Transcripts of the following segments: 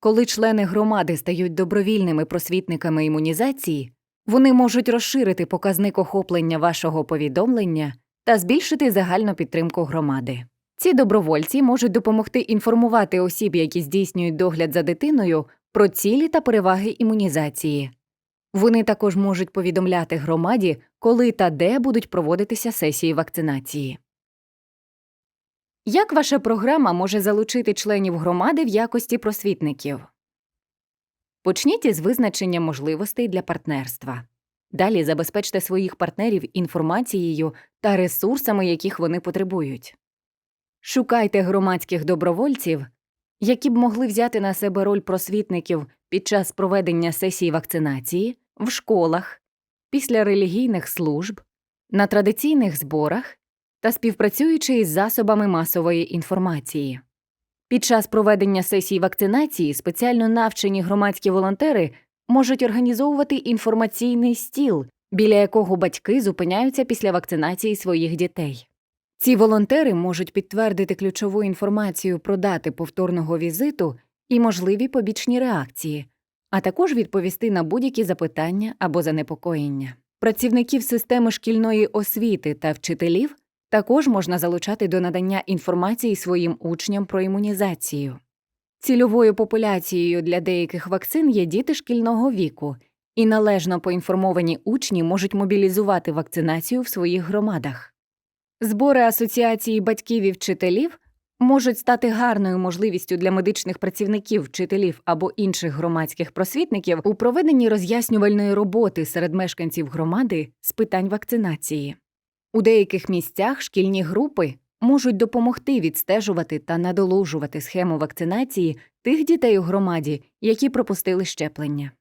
Коли члени громади стають добровільними просвітниками імунізації, вони можуть розширити показник охоплення вашого повідомлення та збільшити загальну підтримку громади. Ці добровольці можуть допомогти інформувати осіб, які здійснюють догляд за дитиною, про цілі та переваги імунізації. Вони також можуть повідомляти громаді, коли та де будуть проводитися сесії вакцинації. Як ваша програма може залучити членів громади в якості просвітників? Почніть із визначення можливостей для партнерства. Далі забезпечте своїх партнерів інформацією та ресурсами, яких вони потребують. Шукайте громадських добровольців, які б могли взяти на себе роль просвітників під час проведення сесій вакцинації в школах, після релігійних служб, на традиційних зборах та співпрацюючи із засобами масової інформації. Під час проведення сесій вакцинації спеціально навчені громадські волонтери можуть організовувати інформаційний стіл, біля якого батьки зупиняються після вакцинації своїх дітей. Ці волонтери можуть підтвердити ключову інформацію про дати повторного візиту і можливі побічні реакції, а також відповісти на будь-які запитання або занепокоєння. Працівників системи шкільної освіти та вчителів також можна залучати до надання інформації своїм учням про імунізацію. Цільовою популяцією для деяких вакцин є діти шкільного віку, і належно поінформовані учні можуть мобілізувати вакцинацію в своїх громадах. Збори асоціації батьків і вчителів можуть стати гарною можливістю для медичних працівників, вчителів або інших громадських просвітників у проведенні роз'яснювальної роботи серед мешканців громади з питань вакцинації. У деяких місцях шкільні групи можуть допомогти відстежувати та надолужувати схему вакцинації тих дітей у громаді, які пропустили щеплення.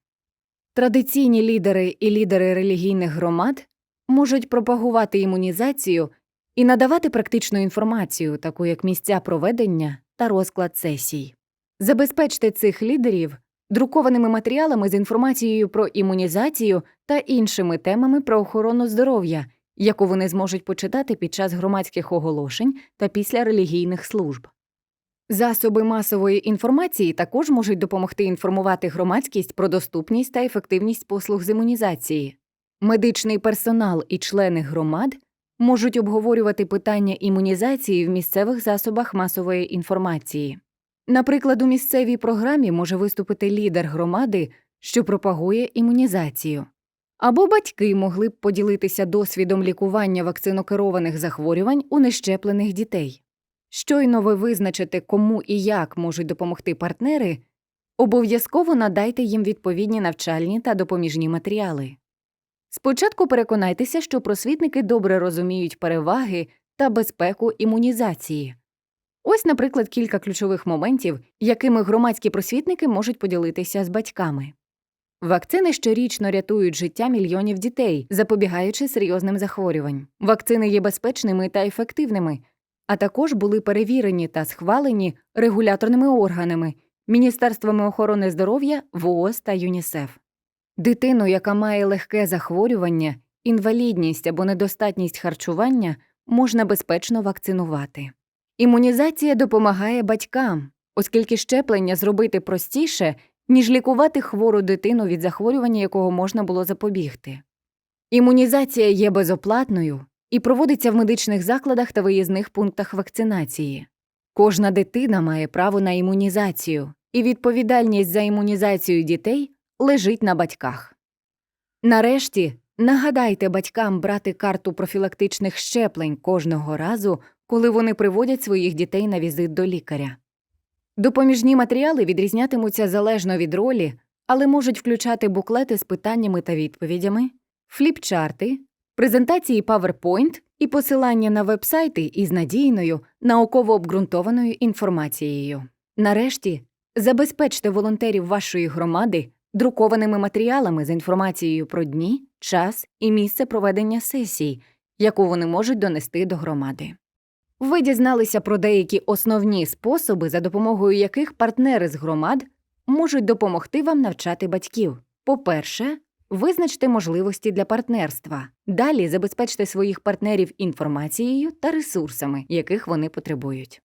Традиційні лідери і лідери релігійних громад можуть пропагувати імунізацію і надавати практичну інформацію, таку як місця проведення та розклад сесій. Забезпечте цих лідерів друкованими матеріалами з інформацією про імунізацію та іншими темами про охорону здоров'я, яку вони зможуть почитати під час громадських оголошень та після релігійних служб. Засоби масової інформації також можуть допомогти інформувати громадськість про доступність та ефективність послуг з імунізації. Медичний персонал і члени громад можуть обговорювати питання імунізації в місцевих засобах масової інформації. Наприклад, у місцевій програмі може виступити лідер громади, що пропагує імунізацію. Або батьки могли б поділитися досвідом лікування вакцинокерованих захворювань у нещеплених дітей. Щойно ви визначите, кому і як можуть допомогти партнери, обов'язково надайте їм відповідні навчальні та допоміжні матеріали. Спочатку переконайтеся, що просвітники добре розуміють переваги та безпеку імунізації. Ось, наприклад, кілька ключових моментів, якими громадські просвітники можуть поділитися з батьками. Вакцини щорічно рятують життя мільйонів дітей, запобігаючи серйозним захворювань. Вакцини є безпечними та ефективними, а також були перевірені та схвалені регуляторними органами, Міністерствами охорони здоров'я, ВООЗ та ЮНІСЕФ. Дитину, яка має легке захворювання, інвалідність або недостатність харчування, можна безпечно вакцинувати. Імунізація допомагає батькам, оскільки щеплення зробити простіше, ніж лікувати хвору дитину від захворювання, якого можна було запобігти. Імунізація є безоплатною і проводиться в медичних закладах та виїзних пунктах вакцинації. Кожна дитина має право на імунізацію, і відповідальність за імунізацію дітей лежить на батьках. Нарешті нагадайте батькам брати карту профілактичних щеплень кожного разу, коли вони приводять своїх дітей на візит до лікаря. Допоміжні матеріали відрізнятимуться залежно від ролі, але можуть включати буклети з питаннями та відповідями, фліпчарти, презентації PowerPoint і посилання на вебсайти із надійною, науково обґрунтованою інформацією. Нарешті забезпечте волонтерів вашої громади друкованими матеріалами з інформацією про дні, час і місце проведення сесій, яку вони можуть донести до громади. Ви дізналися про деякі основні способи, за допомогою яких партнери з громад можуть допомогти вам навчати батьків. По-перше, визначте можливості для партнерства. Далі забезпечте своїх партнерів інформацією та ресурсами, яких вони потребують.